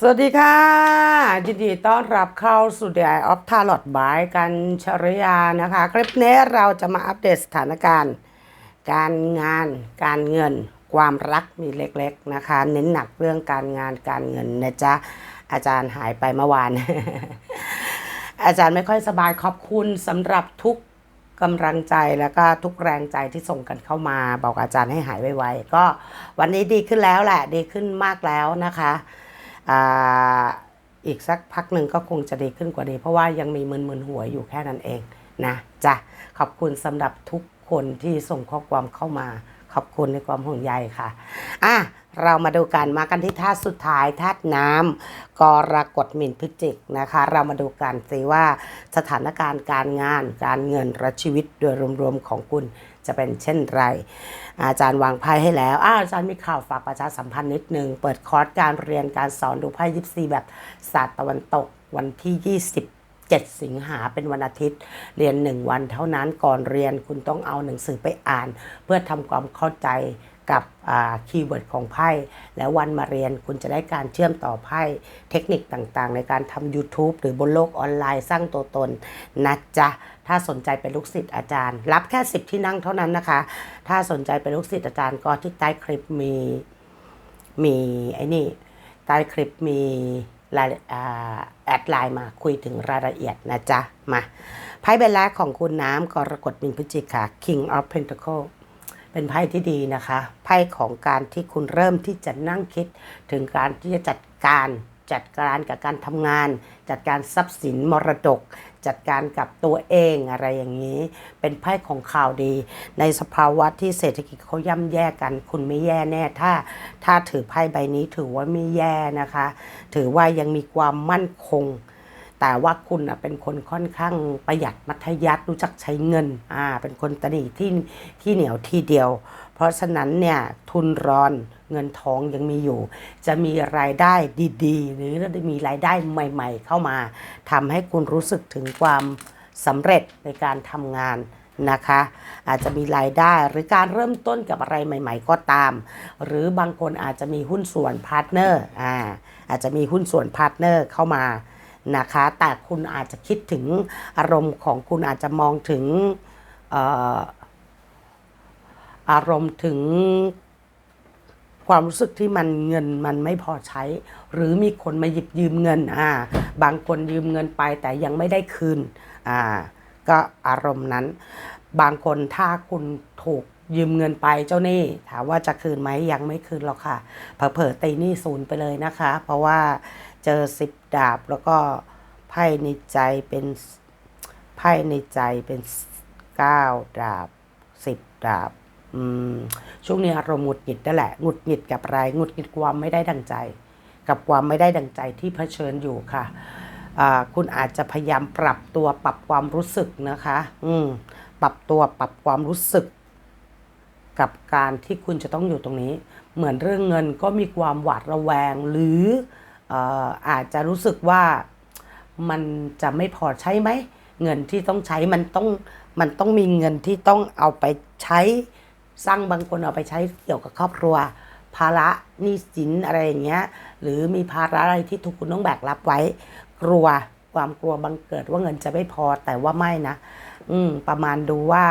สวัสดีค่ะ ยินดีต้อนรับเข้าสู่ The Eye of Tarot by กันชริยานะคะ คลิปนี้เราจะมาอัปเดตสถานการณ์ การงานการเงิน ความรักมีเล็กๆนะคะ เน้นหนักเรื่องการงานการเงินนะจ๊ะ อาจารย์หายไปเมื่อวาน อาจารย์ไม่ค่อยสบายขอบคุณสำหรับทุกกำลังใจแล้วก็ทุกแรงใจที่ส่งกันเข้ามา บอกอาจารย์ให้หายไวๆก็วันนี้ดีขึ้นแล้วแหละ ดีขึ้นมากแล้วนะคะ อีกสักพักหนึ่งก็คงจะดีขึ้นกว่านี้ เพราะว่ายังมีมึนๆหัวอยู่แค่นั้นเองนะจ้ะขอบคุณสำหรับทุกคนที่ส่งข้อความเข้ามา ขอบคุณในความห่วงใยค่ะอะเรามาดูกันมากันที่ธาตุสุดท้ายธาตุน้ำกรกฎมินพฤศจิกนะคะ เรามาดูกันสิว่าสถานการณ์การงาน การเงินและชีวิตโดยรวมๆของคุณ จะเป็นเช่นไร อาจารย์วางไพ่ให้แล้วอาอาจารย์มีข่าวฝากประชาสัมพันธ์นิดนึง เปิดคอร์สการเรียนการสอนดูไพ่ยิปซีแบบศาสตร์ตะวันตกวันที่27สิงหาเป็นวันอาทิตย์ เรียน 1 วันเท่านั้นก่อนเรียนคุณต้องเอาหนังสือไปอ่าน เพื่อทำความเข้าใจกับคีย์เวิร์ดของไพ่ แล้ววันมาเรียนคุณจะได้การเชื่อมต่อไพ่เทคนิคต่างๆ ในการทำ YouTube หรือบนโลกออนไลน์สร้างตัวตนนะจ๊ะ ถ้าสนใจเป็นลูกศิษย์อาจารย์ รับแค่ 10 ที่นั่งเท่านั้นนะคะ ถ้าสนใจเป็นลูกศิษย์อาจารย์ก็ที่ใต้คลิปมีมีไอ้นี่ใต้คลิปมีรายแอดไลน์มาคุยถึงรายละเอียดนะจ๊ะ มาไพ่ใบแรกของคุณน้ำกรกฎมินพฤศจิกค่ะ King of Pentacle เป็นไพ่ที่ดีนะคะ ไพ่ของการที่คุณเริ่มที่จะนั่งคิดถึงการที่จะจัดการ จัดการกับการทำงาน จัดการทรัพย์สินมรดก จัดการกับตัวเองอะไรอย่างนี้ เป็นไพ่ของข่าวดี ในสภาวะที่เศรษฐกิจเขาย่ำแย่กัน คุณไม่แย่แน่ ถ้า ถ้าถือไพ่ใบนี้ถือว่าไม่แย่นะคะ ถือว่ายังมีความมั่นคง แต่ว่าคุณเป็นคนค่อนข้างประหยัดมัธยัติรู้จักใช้เงินอ่าเป็นคนตนีที่ที่เหนียวทีเดียว เพราะฉะนั้นเนี่ยทุนร้อนเงินทองยังมีอยู่ จะมีรายได้ดีๆ หรือจะมีรายได้ใหม่ ๆ เข้ามาทำให้คุณรู้สึกถึงความสำเร็จในการทำงานนะคะ อาจจะมีรายได้หรือการเริ่มต้นกับอะไรใหม่ ๆ ก็ตาม หรือบางคนอาจจะมีหุ้นส่วนพาร์ทเนอร์อ่าอาจจะมีหุ้นส่วนพาร์ทเนอร์เข้ามา นะคะ แต่คุณอาจจะคิดถึงอารมณ์ของคุณอาจจะมองถึงเอ่ออารมณ์ถึงความรู้สึกที่มันเงินมันไม่พอใช้ หรือมีคนมาหยิบยืมเงินอ่าบางคนยืมเงินไปแต่ยังไม่ได้คืนอ่าก็อารมณ์นั้น บางคนถ้าคุณถูกยืมเงินไปเจ้าหนี้ถามว่าจะคืนไหมยังไม่คืนหรอกค่ะเผลอๆตีหนี้ศูนย์ไปเลยนะคะ เพราะว่า เจอสิบดาบแล้วก็ไพ่ในใจเป็นไพ่ในใจเป็นเก้าดาบสิบดาบช่วงนี้อารมณ์หงุดหงิดนั่นแหละหงุดหงิดกับอะไรหงุดหงิดความไม่ได้ดังใจ กับความไม่ได้ดังใจที่เผชิญอยู่ค่ะคุณอาจจะพยายามปรับตัวปรับความรู้สึกนะคะ อืม ปรับตัวปรับความรู้สึก กับการที่คุณจะต้องอยู่ตรงนี้ เหมือนเรื่องเงินก็มีความหวาดระแวงหรือ อาจจะรู้สึกว่ามันจะไม่พอใช้ไหม เงินที่ต้องใช้มันต้องมันต้องมีเงินที่ต้องเอาไปใช้สร้างบางคนเอาไปใช้เกี่ยวกับครอบครัว ภาระหนี้สินอะไรอย่างเงี้ยหรือมีภาระอะไรที่ทุกคุณต้องแบกรับไว้ กลัวความกลัวบังเกิดว่าเงินจะไม่พอแต่ว่าไม่นะ อืม ประมาณดูว่า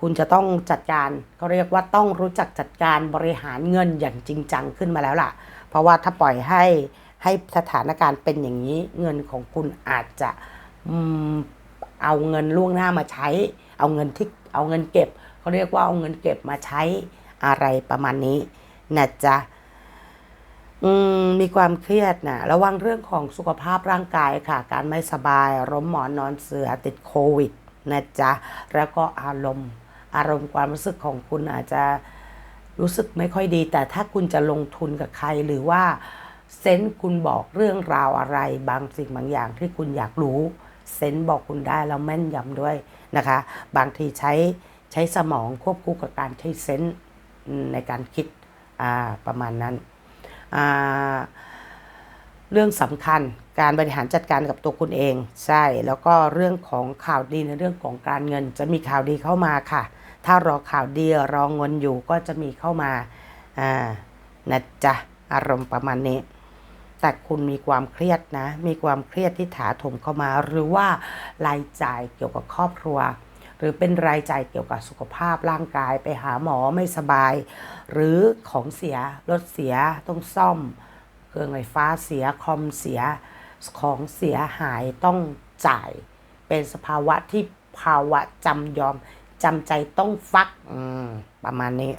คุณจะต้องจัดการเขาเรียกว่าต้องรู้จักจัดการบริหารเงินอย่างจริงจังขึ้นมาแล้วล่ะ เพราะว่าถ้าปล่อยให้ให้สถานการณ์เป็นอย่างนี้เงินของคุณอาจจะอเอาเงินล่วงหน้ามาใช้ เอาเงินที่เอาเงินเก็บเขาเรียกว่าเอาเงินเก็บมาใช้อะไรประมาณนี้นะจ๊ะมมีความเครียดนะระวังเรื่องของสุขภาพร่างกายค่ะ การไม่สบายร้มหมอนนอนเสือติดโควิดนะจ๊ะ แล้วก็อารมณ์ อารมณ์ความรู้สึกของคุณอาจจะ รู้สึกไม่ค่อยดี แต่ถ้าคุณจะลงทุนกับใครหรือว่าเซนส์คุณบอกเรื่องราวอะไร บางสิ่งบางอย่างที่คุณอยากรู้เซนส์บอกคุณได้แล้วแม่นยำด้วยนะคะ บางทีใช้ใช้สมองควบคู่กับการใช้เซนส์ในการคิดประมาณนั้น เรื่องสำคัญการบริหารจัดการกับตัวคุณเอง ใช่แล้วก็เรื่องของข่าวดีในเรื่องของการเงิน จะมีข่าวดีเข้ามาค่ะ ถ้ารอข่าวดีรอเงินอยู่ก็จะมีเข้ามาอ่านะจ๊ะอารมณ์ประมาณนี้ แต่คุณมีความเครียดนะ มีความเครียดที่ถาถมเข้ามา หรือว่ารายจ่ายเกี่ยวกับครอบครัว หรือเป็นรายจ่ายเกี่ยวกับสุขภาพร่างกายไปหาหมอไม่สบาย หรือของเสียรถเสียต้องซ่อม เครื่องไฟฟ้าเสียคอมเสียของเสียหายต้องจ่าย เป็นสภาวะที่ภาวะจำยอม จำใจต้องฟักอืมประมาณนี้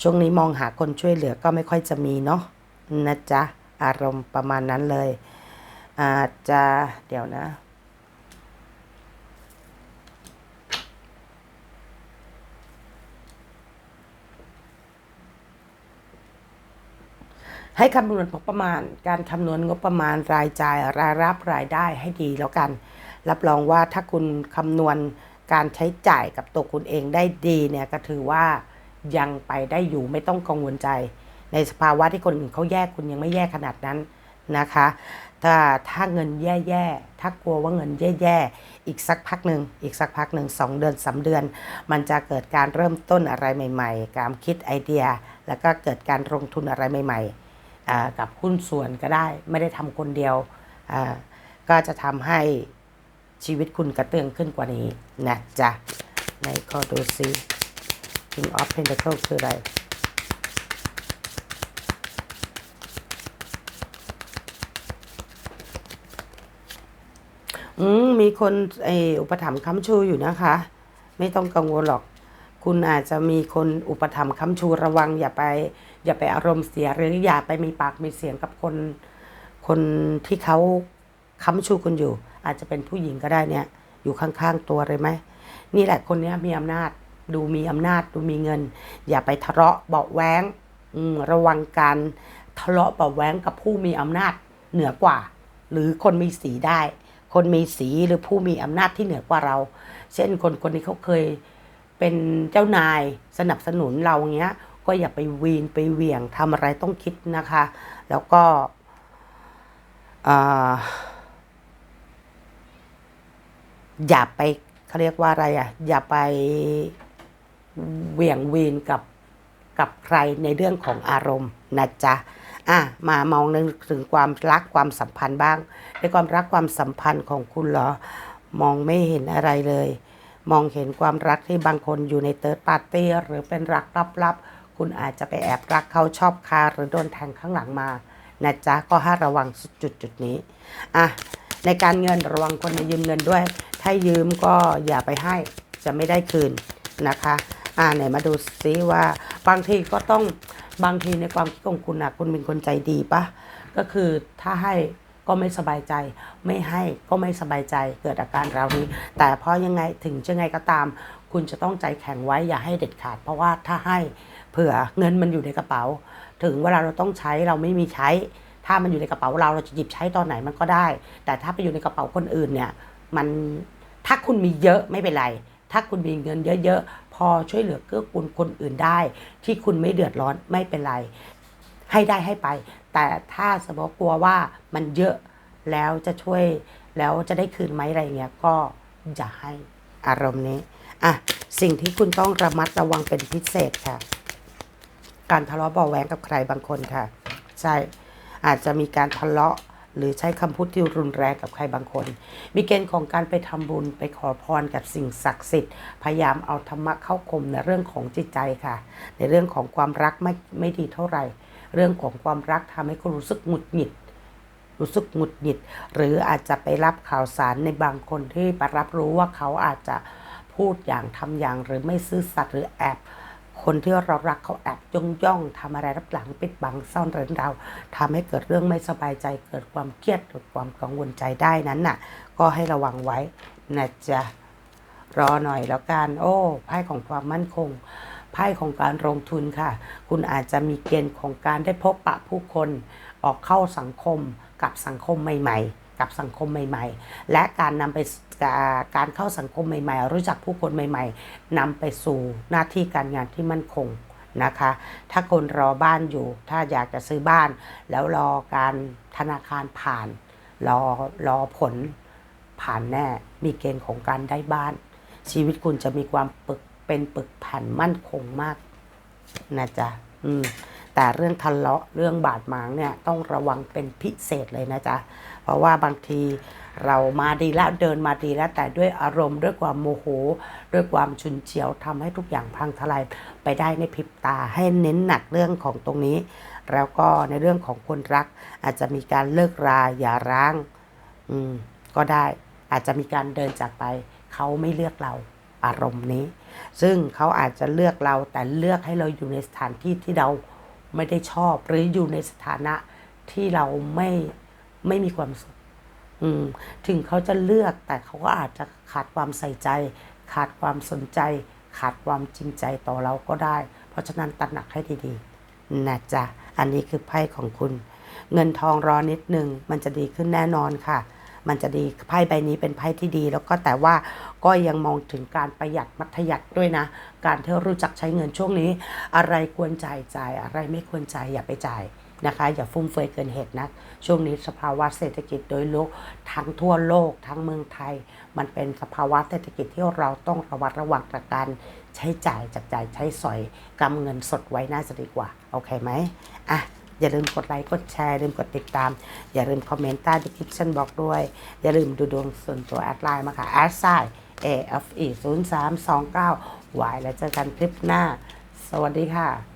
ช่วงนี้มองหาคนช่วยเหลือก็ไม่ค่อยจะมีเนาะนะจ๊ะ อารมณ์ประมาณนั้นเลย อาจจะเดี๋ยวนะให้คำนวณงบประมาณ การคำนวณงบประมาณรายจ่ายรายรับรายได้ให้ดีแล้วกัน รับรองว่าถ้าคุณคำนวณ การใช้จ่ายกับตัวคุณเองได้ดีเนี่ยก็ถือว่ายังไปได้อยู่ไม่ต้องกังวลใจ ในสภาวะที่คนอื่นเขาแย่คุณยังไม่แย่ขนาดนั้นนะคะ ถ้าถ้าเงินแย่ๆ ถ้ากลัวว่าเงินแย่ๆ อีกสักพักหนึ่งอีกสักพักหนึ่งสองเดือนสาเดือน มันจะเกิดการเริ่มต้นอะไรใหม่ ๆ การคิดไอเดีย แล้วก็เกิดการลงทุนอะไรใหม่ๆ กับหุ้นส่วนก็ได้ไม่ได้ทำคนเดียว ก็จะทำให้ ชีวิตคุณกระเตื้องขึ้นกว่านี้นะจ๊ะในข้อดูซิ King of Pentacle คืออะไรอืมมีคนไออุปถัมภ์ค้ำชูอยู่นะคะ ไม่ต้องกังวลหรอก คุณอาจจะมีคนอุปถัมภ์ค้ำชูระวัง อย่าไป อย่าไปอารมณ์เสียหรืออย่าไปมีปากมีเสียงกับคน คนที่เขาค้ำชูคุณอยู่ อาจจะเป็นผู้หญิงก็ได้เนี่ยอยู่ข้างๆตัวเลยไหมนี่แหละคนนี้มีอำนาจดูมีอำนาจดูมีเงิน อย่าไปทะเลาะเบาะแวงระวังการทะเลาะเบาะแวงกับผู้มีอำนาจเหนือกว่า หรือคนมีสีได้ คนมีสีหรือผู้มีอำนาจที่เหนือกว่าเรา เช่นคนคนนี้เขาเคยเป็นเจ้านายสนับสนุนเราเงี้ย ก็อย่าไปวีนไปเหวี่ยงทำอะไรต้องคิดนะคะ แล้วก็อ่า อย่าไปเขาเรียกว่าอะไรอะ อย่าไปเหวี่ยงวีนกับกับใครในเรื่องของอารมณ์นะจ๊ะอะมามองถึงความรักความสัมพันธ์บ้าง ในความรักความสัมพันธ์ของคุณเหรอ มองไม่เห็นอะไรเลย มองเห็นความรักที่บางคนอยู่ในเติร์ดปาร์ตี้หรือเป็นรักลับๆ คุณอาจจะไปแอบรักเขาชอบคาหรือโดนแทงข้างหลังมานะจ๊ะก็ให้ระวังจุดจุดนี้อะ ในการเงินระวังคนมายืมเงินด้วย ถ้ายืมก็อย่าไปให้จะไม่ได้คืนนะคะอ่าไหนมาดูซิว่าบางทีก็ต้องบางทีในความคิดของคุณนะคุณเป็นคนใจดีปะก็คือถ้าให้ก็ไม่สบายใจ ไม่ให้ก็ไม่สบายใจเกิดอาการราวนี้ แต่เพราะยังไงถึงจะไงก็ตาม คุณจะต้องใจแข็งไว้อย่าให้เด็ดขาด เพราะว่าถ้าให้เผื่อเงินมันอยู่ในกระเป๋า ถึงเวลาเราต้องใช้เราไม่มีใช้ ถ้ามันอยู่ในกระเป๋าเราเราจะหยิบใช้ตอนไหนมันก็ได้ แต่ถ้าไปอยู่ในกระเป๋าคนอื่นเนี่ยมันถ้าคุณมีเยอะไม่เป็นไร ถ้าคุณมีเงินเยอะๆ พอช่วยเหลือเกื้อกูลคนอื่นได้ ที่คุณไม่เดือดร้อนไม่เป็นไร ให้ได้ให้ไป แต่ถ้าสมมติกลัวว่ามันเยอะแล้วจะช่วยแล้วจะได้คืนไหมอะไรเงี้ยก็อย่าให้อารมณ์นี้อะสิ่งที่คุณต้องระมัดระวังเป็นพิเศษค่ะ การทะเลาะเบาะแว้งกับใครบางคนค่ะ ใช่ อาจจะมีการทะเลาะหรือใช้คำพูดที่รุนแรงกับใครบางคน มีเกณฑ์ของการไปทำบุญไปขอพรกับสิ่งศักดิ์สิทธิ์ พยายามเอาธรรมะเข้าคมในเรื่องของจิตใจค่ะ ในเรื่องของความรักไม่ไม่ดีเท่าไหร่ เรื่องของความรักทำให้คุณรู้สึกหงุดหงิด รู้สึกหงุดหงิด หรืออาจจะไปรับข่าวสารในบางคนที่ไปรับรู้ว่าเขาอาจจะพูดอย่างทำอย่างหรือไม่ซื่อสัตย์หรือแอบ คนที่เรารักเขาแอบย่องย่องทำอะไรรับหลังปิดบังซ่อนเร้นเราทำให้เกิดเรื่องไม่สบายใจ เกิดความเครียดหรือความกังวลใจได้นั้นน่ะ ก็ให้ระวังไว้นะจ๊ะรอหน่อยแล้วกัน โอ้ไพ่ของความมั่นคงไพ่ของการลงทุนค่ะ คุณอาจจะมีเกณฑ์ของการได้พบปะผู้คนออกเข้าสังคมกับสังคมใหม่ ๆ กับสังคมใหม่ ๆ และการนำไป การเข้าสังคมใหม่ ๆ รู้จักผู้คนใหม่ ๆนำไปสู่หน้าที่การงานที่มั่นคงนะคะ ถ้าคนรอบ้านอยู่ ถ้าอยากจะซื้อบ้าน แล้วรอการธนาคารผ่าน รอรอผลผ่านแน่ มีเกณฑ์ของการได้บ้าน ชีวิตคุณจะมีความปึกเป็นปึกแผ่นมั่นคงมากนะจ๊ะอืมแต่เรื่องทะเลาะเรื่องบาดหมางเนี่ยต้องระวังเป็นพิเศษเลยนะจ๊ะ เพราะว่าบางทีเรามาดีแล้วเดินมาดีแล้วแต่ด้วยอารมณ์ด้วยความโมโห ด้วยความฉุนเฉียวทำให้ทุกอย่างพังทลายไปได้ในพริบตาให้เน้นหนักเรื่องของตรงนี้ แล้วก็ในเรื่องของคนรัก อาจจะมีการเลิกราอย่าร้าง อืมก็ได้อาจจะมีการเดินจากไป เขาไม่เลือกเราอารมณ์นี้ ซึ่งเขาอาจจะเลือกเราแต่เลือกให้เราอยู่ในสถานที่ที่เราไม่ได้ชอบ หรืออยู่ในสถานะที่เราไม่ ไม่มีความสุขถึงเขาจะเลือกแต่เขาก็อาจจะขาดความใส่ใจ ขาดความสนใจ ขาดความจริงใจต่อเราก็ได้ เพราะฉะนั้นตระหนักให้ดีๆนะจ๊ะอันนี้คือไพ่ของคุณ เงินทองรอนิดนึงมันจะดีขึ้นแน่นอนค่ะ มันจะดีไพ่ใบนี้เป็นไพ่ที่ดี แล้วก็แต่ว่าก็ยังมองถึงการประหยัดมัธยัติด้วยนะ การที่รู้จักใช้เงินช่วงนี้ อะไรควรจ่ายจ่ายอะไรไม่ควรจ่ายอย่าไปจ่าย นะคะ อย่าฟุ่มเฟือยเกินเหตุนะช่วงนี้สภาวะเศรษฐกิจโดยโลกทั้งทั่วโลกทั้งเมืองไทย มันเป็นสภาวะเศรษฐกิจที่เราต้องระวัดระวังกับการใช้จ่ายจับจ่ายใช้สอยกำเงินสดไว้น่าจะดีกว่าโอเคไหมอะอย่าลืมกดไลค์กดแชร์อย่าลืมกดติดตาม อย่าลืมคอมเมนต์ใต้ดีคริปชั่นบอกด้วย อย่าลืมดูดวงส่วนตัวแอดไลน์มาค่ะแอดไซ AFE 0 3 2 9 Y แล้วเจอกันคลิปหน้า สวัสดีค่ะ